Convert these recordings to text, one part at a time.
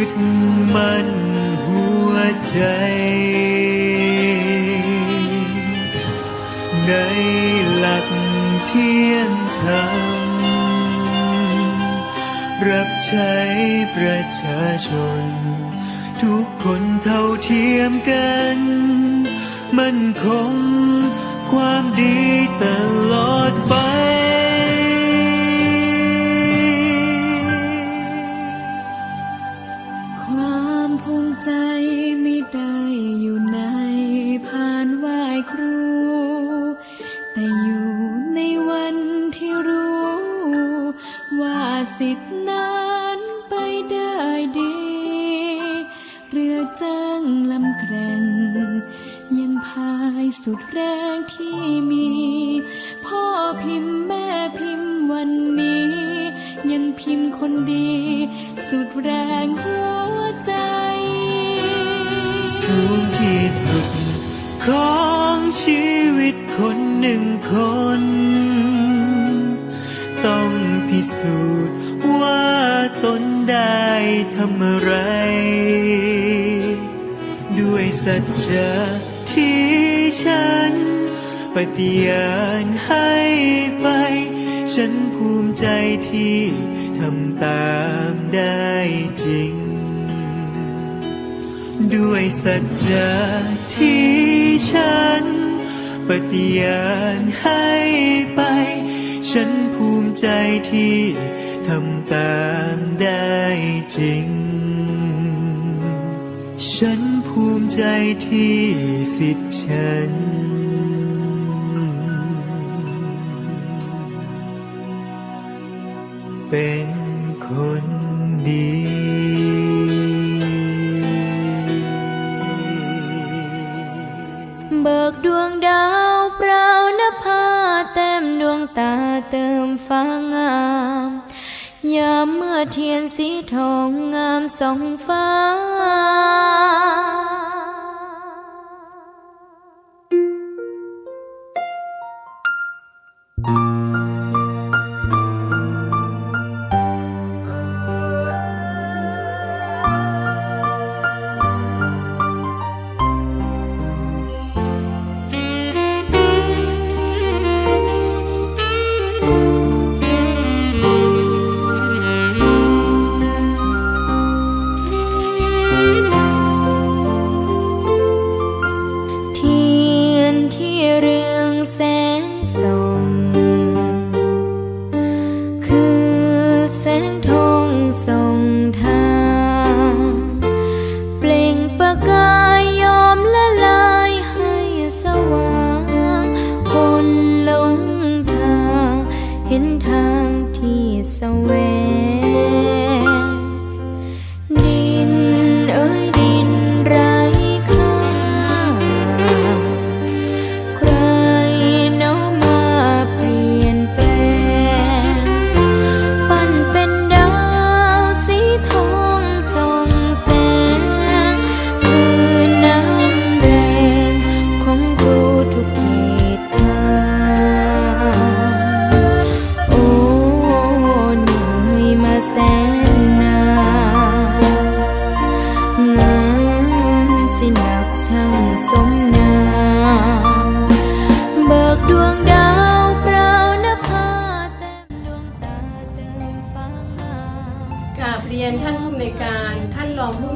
ยึดมั่นหัวใจ ในหลักเที่ยงธรรม รับใช้ประชาชน ทุกคนเท่าเทียมกัน มั่นคงความดีตลอด ที่มี พ่อพิมพ์แม่พิมพ์วันนี้ ยังพิมพ์คนดี สุดแรงหัวใจ สูงที่สุด ของชีวิตคนหนึ่งคน ต้องพิสูจน์ว่าตนได้ทำอะไร ด้วยสัจจะที่ฉัน ปฏิญาณให้ไป ฉันภูมิใจที่ทำตามได้จริง ด้วยสัจจะที่ฉัน ปฏิญาณให้ไป ฉันภูมิใจที่ทำตามได้จริง ฉันภูมิใจที่สิทธิฉัน เป็นคนดี เบิกดวงดาวเปล่านภาแต้มดวงตาเติมฟ้างาม ยามเมื่อเทียนสีทองงามสองฟ้า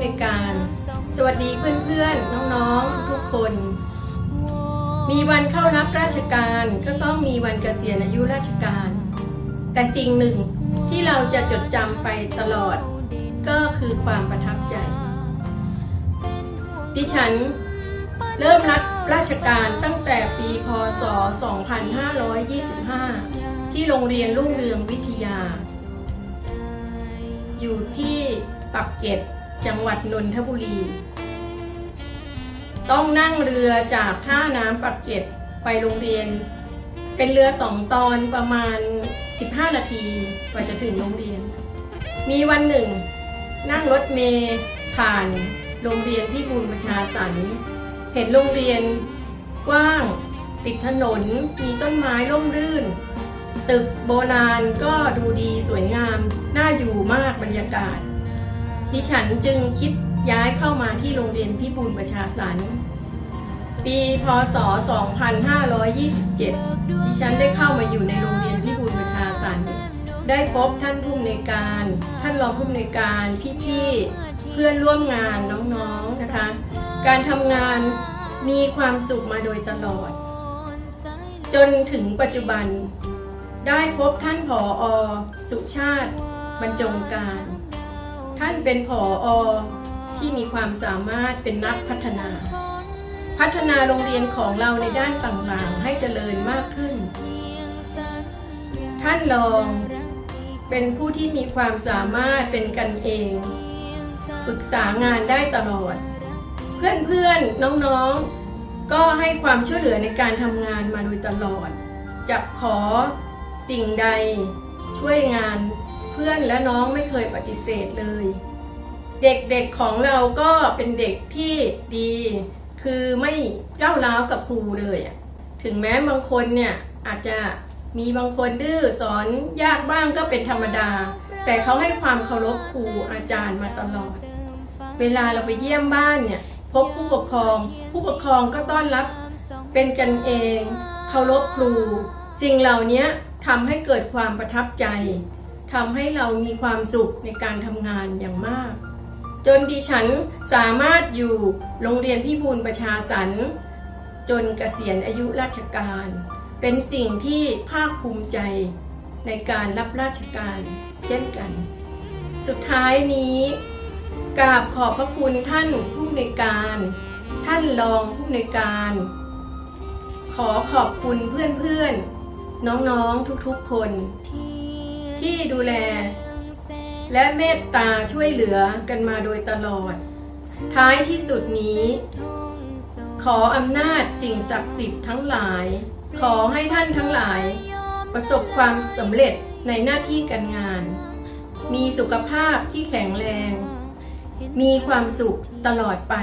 ำนวยการ สวัสดีเพื่อนๆน้องๆ ทุกคน มีวันเข้ารับราชการก็ต้องมีวันเกษียณอายุราชการ แต่สิ่งหนึ่งที่เราจะจดจำไปตลอด ก็คือความประทับใจ ดิฉันเริ่มรับราชการตั้งแต่ปีพศ 2525 ที่โรงเรียนรุ่งเรืองวิทยา อยู่ที่ปักเกร็ด จังหวัดนนทบุรี ต้องนั่งเรือจากท่าน้ำปักเกร็ดไปโรงเรียน เป็นเรือสองตอนประมาณ 15 นาทีกว่าจะถึงโรงเรียน มีวันหนึ่ง นั่งรถเมล์ผ่านโรงเรียนที่บูรประชาสรรเห็นโรงเรียนกว้าง ติดถนน มีต้นไม้ร่มรื่น ตึกโบราณก็ดูดีสวยงาม น่าอยู่มากบรรยากาศ ดิฉันจึงคิดย้ายเข้ามาที่โรงเรียนพิบูลประชาสรรค์ปีพศ 2527 ดิฉันได้เข้ามาอยู่ในโรงเรียนพิบูลประชาสรรค์ได้พบท่านผู้อำนวยการ ท่านรองผู้อำนวยการพี่ๆเพื่อนร่วมงานน้องๆนะคะ การทำงานมีความสุขมาโดยตลอด จนถึงปัจจุบัน ได้พบท่านผออสุชาติบรรจงการ ท่านเป็นผออที่มีความสามารถเป็นนักพัฒนา พัฒนาโรงเรียนของเราในด้านต่างๆ ให้เจริญมากขึ้น ท่านรองเป็นผู้ที่มีความสามารถเป็นกันเองปรึกษางานได้ตลอด เพื่อนๆนน้องๆ ก็ให้ความช่วยเหลือในการทำงานมาโดยตลอด จะขอสิ่งใดช่วยงาน พื่อนและน้องไม่เคยปฏิเสธเลย เด็กๆของเราก็เป็นเด็กที่ดี คือไม่ก้าวร้าวกับครูเลยถึงแม้บางคนเนี่ยอาจจะมีบางคนดื้อสอนยากบ้างก็เป็นธรรมดา แต่เขาให้ความเคารพครูอาจารย์มาตลอด เวลาเราไปเยี่ยมบ้านเนี่ยพบผู้ปกครอง ผู้ปกครองก็ต้อนรับเป็นกันเอง เคารพครู สิ่งเหล่านี้ทำให้เกิดความประทับใจ ทำให้เรามีความสุขในการทำงานอย่างมาก จนดิฉันสามารถอยู่โรงเรียนพิบูลประชาสรรจนเกษียณอายุราชการ เป็นสิ่งที่ภาคภูมิใจในการรับราชการเช่นกัน สุดท้ายนี้กราบขอบพระคุณท่านผู้อำนวยการ ท่านรองผู้อำนวยการ ขอขอบคุณเพื่อนๆน้องๆทุกๆคนที่ ที่ดูแล และเมตตาช่วยเหลือกันมาโดยตลอด ท้ายที่สุดนี้ ขออำนาจสิ่งศักดิ์สิทธิ์ทั้งหลาย ขอให้ท่านทั้งหลาย ประสบความสำเร็จในหน้าที่การงาน มีสุขภาพที่แข็งแรง มีความสุขตลอดไป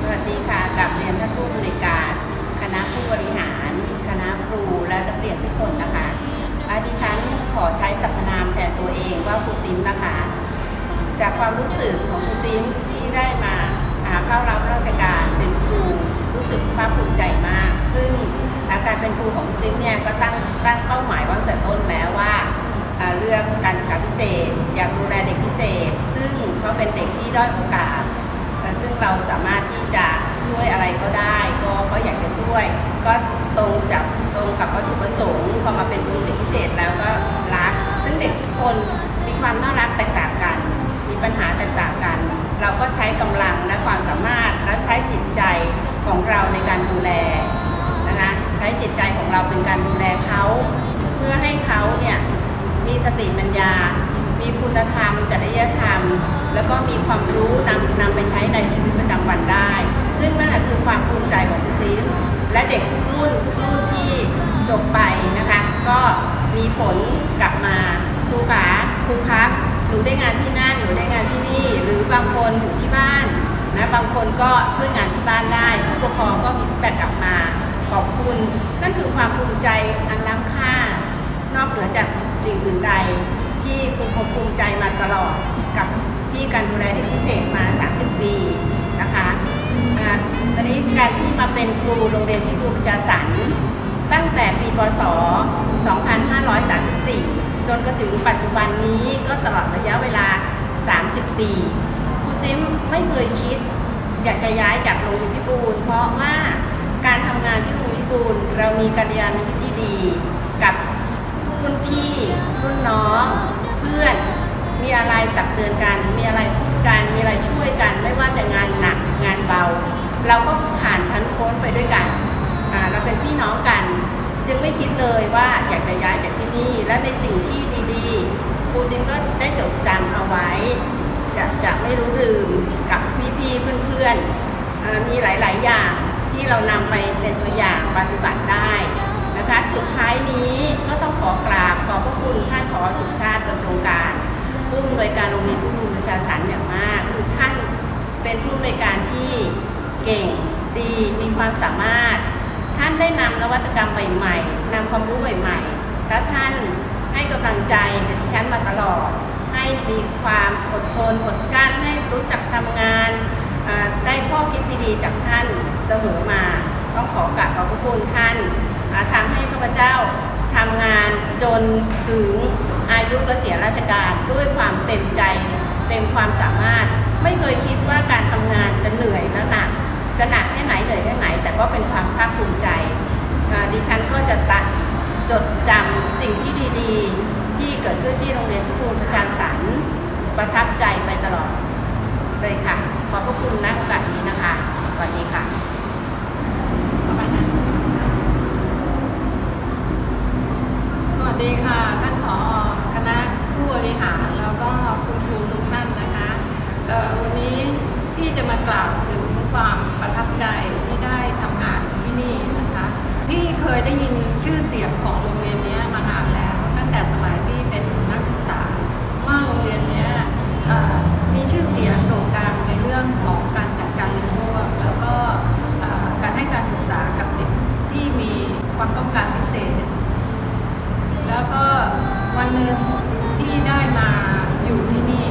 สวัสดีค่ะกับเรียนท่านผู้บริการ คณะผู้บริหาร และนักเรียนทุกคนนะคะอาดิฉันขอใช้สรรพนามแทนตัวเองว่าครูซิมนะคะ จากความรู้สึกของครูซิมที่ได้มาหาเข้ารับราชการเป็นครูรู้สึกภาคภูมิใจมาก ซึ่งอาการเป็นครูของครูซิมเนี่ยก็ตั้งตั้งเป้าหมายไว้ตั้งแต่ต้นแล้วว่าเรื่องการศึกษาพิเศษ อยากดูแลเด็กพิเศษ ซึ่งเขาเป็นเด็กที่ด้อยโอกาสซึ่งเราสามารถที่จะช่วยอะไรก็ได้ ก็ก็อยากจะช่วย ก็ตรงจับ รงกับวัตถุประสงค์พอมาเป็นครูเด็กพิเศษแล้วก็รัก ซึ่งเด็กทุกคนมีความน่ารักแตกต่างกัน มีปัญหาแตกต่างกัน เราก็ใช้กำลังและความสามารถและใช้จิตใจของเราในการดูแลนะคะใช้จิตใจของเราเป็นการดูแลเขาเพื่อให้เขาเนี่ยมีสติปัญญา มีคุณธรรมจริยธรรม แล้วก็มีความรู้นำนำไปใช้ในชีวิตประจำวันได้ ซึ่งนั่นแหละคือความภูมิใจของคุณซิม และเด็กทุกรุ่นทุกรุ่นที่จบไปนะคะ ก็มีผลกลับมาครูขาครูครับหนูได้งานที่นั่นหนูได้งานที่นี่ หรือบางคนอยู่ที่บ้านนะบางคนก็ช่วยงานที่บ้านได้ผู้ปกครองก็มีแบกกลับมาขอบคุณ นั่นคือความภูมิใจอันล้ำค่า นอกเหนือจากสิ่งอื่นใด ที่ภูมิภูมิใจมาตลอดกับที่การดูแลเด็กพิเศษมา 30 ปีนะคะ ตอนนี้การที่มาเป็นครูโรงเรียนพิบูประชาสรรตั้งแต่ปีพศ 2534 จนกระถึงปัจจุบันนี้ก็ตลอดระยะเวลา 30 ปี ครูซิมไม่เคยคิด อยากจะย้ายจากโรงเรียนพิบูล เพราะว่าการทำงานที่โรงเรียนพิบูล เรามีกัลยาณมิตรที่ดีกับรุ่นพี่รุ่นน้อง เพื่อน มีอะไรตักเตือนกัน มีอะไรพูดกัน มีอะไรช่วยกัน ไม่ว่าจะงาน เรานำไปเป็นตัวอย่างปฏิบัติได้นะคะ สุดท้ายนี้ก็ต้องขอกราบขอบพระคุณท่านผอสุชาติบรรจงการผู้อำนวยการโรงเรียนผู้บุญประชาสรรค์อย่างมาก คือท่านเป็นผู้อำนวยการที่เก่งดีมีความสามารถ ท่านได้นำนวัตกรรมใหม่ๆนำความรู้ใหม่ๆ และท่านให้กำลังใจกับดิฉันมาตลอด ให้มีความอดทนอดกลั้นให้รู้จักทำงาน ได้ข้อคิดดีๆจากท่านเสมอมา ต้องขอกราบขอบพระคุณท่านอ่าทำให้ข้าพเจ้าทำงานจนถึงอายุเกษียณราชการด้วยความเต็มใจเต็มความสามารถ ไม่เคยคิดว่าการทำงานจะเหนื่อยและหนักจะหนักแค่ไหนเหนื่อยแค่ไหน แต่ก็เป็นความภาคภูมิใจ ดิฉันก็จะตัดจดจำสิ่งที่ดีๆ ที่เกิดขึ้นที่โรงเรียนพิบูลประชานสรรประทับใจไปตลอดเลยค่ะ ขอบพระคุณณโอกาสนี้นะคะ สวัสดีค่ะ สวัสดีค่ะ ท่านผอคณะผู้บริหารแล้วก็คุณครูทุกท่านนะคะเอ่อวันนี้พี่จะมากล่าวถึงความประทับใจที่ได้ทำงานที่นี่นะคะ พี่เคยได้ยินชื่อเสียงของโรงเรียนเนี้ยมานานแล้ว ตั้งแต่สมัยพี่เป็นนักศึกษาว่าโรงเรียนเนี้ยเอ่อมีชื่อเสียงโด่งดังในเรื่องของการจัดการเรียนรู้แล้วก็เอ่อการให้การศึกษากับเด็กที่มีความต้องการพิเศษ แล้วก็วันหนึ่งพี่ได้มาอยู่ที่นี่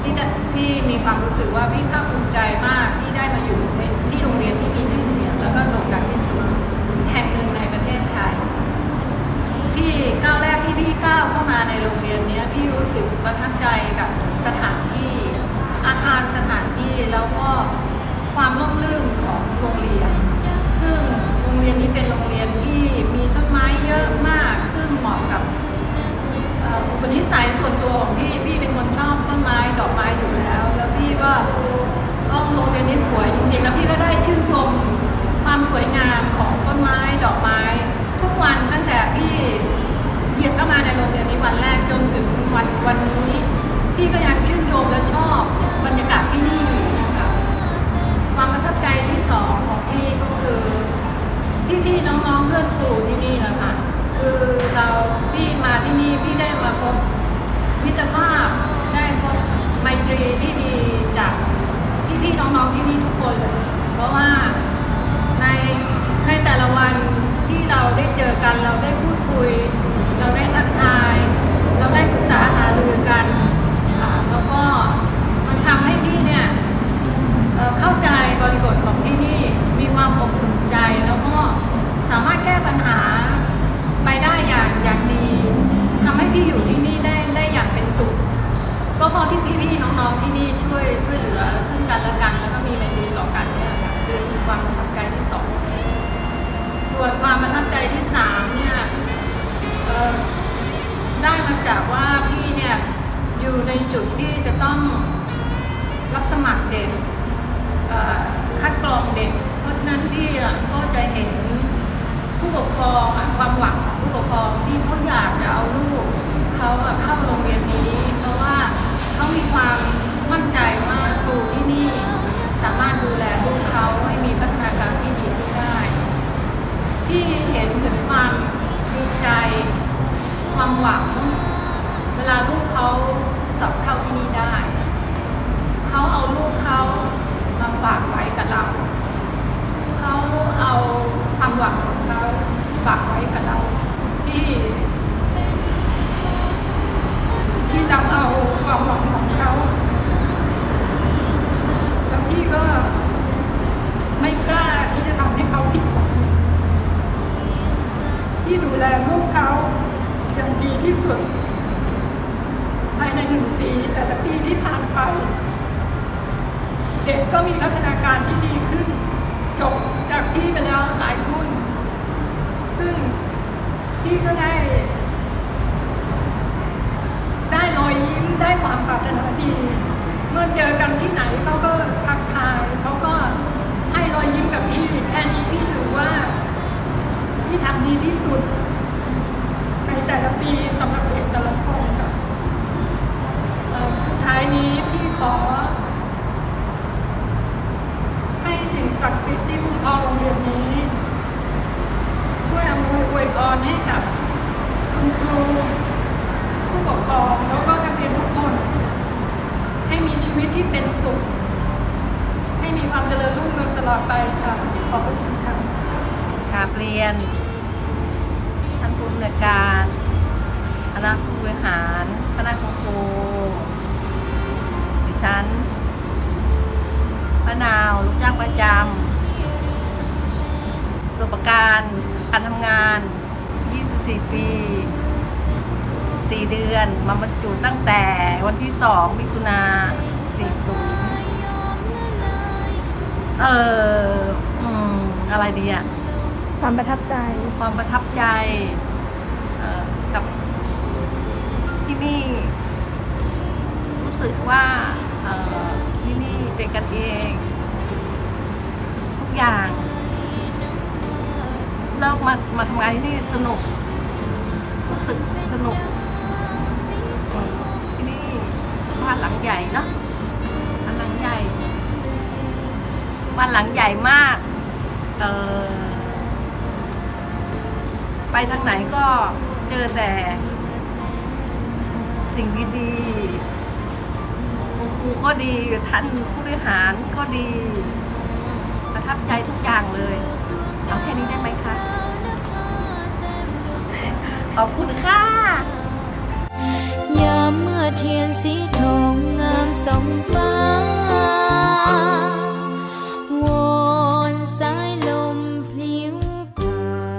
พี่ได้พี่มี ความรู้สึกว่าพี่ภาคภูมิใจมากที่ได้มาอยู่ในที่โรงเรียนที่มีชื่อเสียง แล้วก็โด่งดังที่สุดแห่งหนึ่งในประเทศไทย พี่ก้าวแรกที่พี่ก้าวเข้ามาในโรงเรียนเนี้ยพี่รู้สึกประทับใจกับสถานที่ อาคารสถานที่แล้วก็ความร่มรื่นของโรงเรียน ซึ่งโรงเรียนนี้เป็นโรงเรียนที่มีต้นไม้เยอะมาก ซึ่งเหมาะกับอุปนิสัยส่วนตัวของพี่ โรงเรียนนี้สวยจริงๆ แล้วพี่ก็ได้ชื่นชมความสวยงามของต้นไม้ดอกไม้ ทุกวันตั้งแต่พี่เหยียบเข้ามาในโรงเรียนนี้วันแรกจนถึงวันวันนี้ พี่ก็ยังชื่นชมและชอบบรรยากาศที่นี่นะคะความประทับใจที่สองของพี่ก็คือพี่ๆน้องๆเพื่อนครูที่นี่แหละคะคือเราพี่มาที่นี่พี่ได้มาพบมิตรภาพ องที่นี่ทุกคนเลย เพราะว่าในในแต่ละวันที่เราได้เจอกันเราได้พูดคุย เราได้ทักทาย เราได้ปรึกษาหารือกันอ่าแล้วก็มันทำให้พี่เนี่ยเอ่อเข้าใจบริบทของที่นี่มีความอบอุ่นใจแล้วก็สามารถแก้ปัญหาไปได้อย่างอย่างดีทำให้พี่อยู่ที่นี่ได้ได้อย่างเป็นสุข ก็เพราะที่พี่ๆน้องๆที่นี่ช่วยช่วยเหลือ กัน แล้วก็มีไมตรีต่อกันเนี่ยค่ะคือความประทับใจที่สองส่วนความประทับใจที่สามเนี่ยได้มาจากว่าพี่เนี่ยอยู่ในจุดที่จะต้องรับสมัครเด็กคัดกรองเด็กเพราะฉะนั้นพี่อะก็จะเห็นผู้ปกครองความหวังของผู้ปกครองที่เขาอยากจะเอาลูกเขาเข้าโรงเรียนนี้ เพราะว่าเขามีความมั่นใจว่าครูที่นี่ สามารถดูแลลูกเขาให้มีพัฒนาการที่ดีขึ้นได้พี่เห็นถึงความดีใจความหวัง เวลาลูกเขาสอบเข้าที่นี่ได้ เขาเอาลูกเขามาฝากไว้กับเรา เขาเอาความหวังของเขาฝากไว้กับเราที่ที่เราเอาความหวังของเขา พี่ก็ไม่กล้าที่จะทำให้เขาผิดหวังที่ดูแลลูกเขาอย่างดีที่สุดภายในหนึ่งปีแต่ละปีที่ผ่านไป เด็กก็มีพัฒนาการที่ดีขึ้น ให้กับคุณครูผู้ปกครองแล้วก็นักเรียนทุกคน ให้มีชีวิตที่เป็นสุข ให้มีความเจริญรุ่งเรืองตลอดไปค่ะ ขอบคุณค่ะกราบเรียน ท่านผู้อำนวยการคณะผู้บริหารคณะครูดิฉันป้านาวลูกจ้างประจำประสบการณ์การทำงาน 24ปี4เดือนมาบรรจุตั้งแต่วันที่2มิถุนา40เอออืมอะไรดีอะความประทับใจ ความประทับใจเอ่อกับที่นี่ รู้สึกว่าเอ่อที่นี่เป็นกันเอง ทุกอย่างแล้วมามาทำงานที่นี่สนุก รู้สึกสนุกอืมที่นี่บ้านหลังใหญ่เนาะบ้านหลังใหญ่บ้านหลังใหญ่มากเอ่อไปทางไหนก็เจอแต่สิ่งดีๆคุณครูก็ดีท่านผู้บริหารก็ดี ประทับใจทุกอย่างเลย เอาแค่นี้ได้ไหมคะ ขอบคุณค่ะ ยามเมื่อเทียนสีทองงามสองฟ้า